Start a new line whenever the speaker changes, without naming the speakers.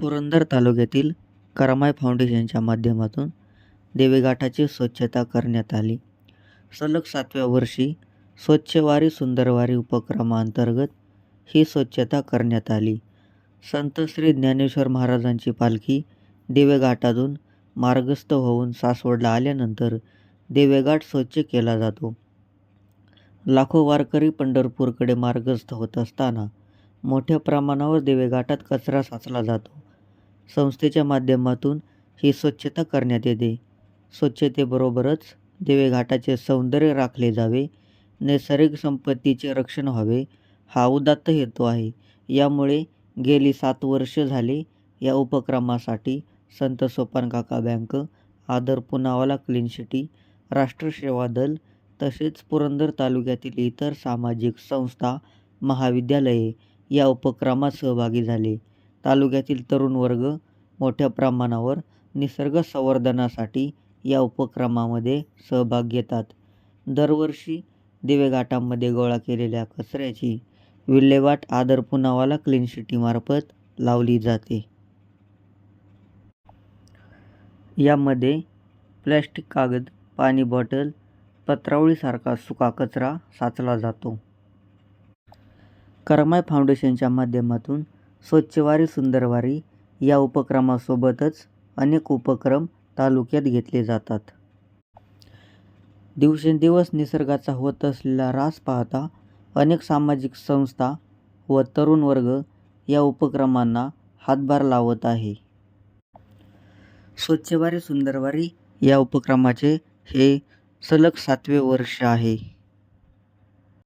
पुरंदर तालुक्यातील करमाय फाउंडेशनच्या माध्यमातून देवीघाटाची स्वच्छता करण्यात आली. सलग सातव्या वर्षी स्वच्छवारी सुंदरवारी उपक्रमाअंतर्गत ही स्वच्छता करण्यात आली. संत श्री ज्ञानेश्वर महाराजांची पालखी देवेघाटातून मार्गस्थ होऊन सासवडला आल्यानंतर देवेघाट स्वच्छ केला जातो. लाखो वारकरी पंढरपूरकडे मार्गस्थ होत असताना मोठ्या प्रमाणावर देवेघाटात कचरा साचला जातो. संस्थेच्या माध्यमातून ही स्वच्छता करण्यात येते. स्वच्छतेबरोबरच देवेघाटाचे सौंदर्य राखले जावे नैसर्गिक संपत्तीचे रक्षण व्हावे हा उदात्त हेतू आहे. यामुळे गेली सात वर्ष झाले या उपक्रमासाठी संत सोपानकाका बँक आदर पुनावाला क्लीन सिटी राष्ट्रसेवा दल तसेच पुरंदर तालुक्यातील इतर सामाजिक संस्था महाविद्यालये या उपक्रमात सहभागी झाले. तालुक्यातील तरुण वर्ग मोठ्या प्रमाणावर निसर्ग संवर्धनासाठी या उपक्रमामध्ये सहभाग घेतात. दरवर्षी दिवेघाटामध्ये गोळा केलेल्या कचऱ्याची विल्हेवाट आदर पुनावाला क्लीन सिटीमार्फत लावली जाते. यामध्ये प्लॅस्टिक कागद पाणी बॉटल पत्रावळीसारखा सुका कचरा साचला जातो. करमाय फाउंडेशनच्या माध्यमातून स्वच्छवारी सुंदरवारी या उपक्रमासोबतच अनेक उपक्रम तालुक्यात घेतले जातात. दिवसेंदिवस निसर्गाचा होत असलेला ऱ्हास पाहता अनेक सामाजिक संस्था व तरुण वर्ग या उपक्रमांना हातभार लावत आहे. स्वच्छवारी सुंदरवारी या उपक्रमाचे हे सलग सातवे वर्ष आहे.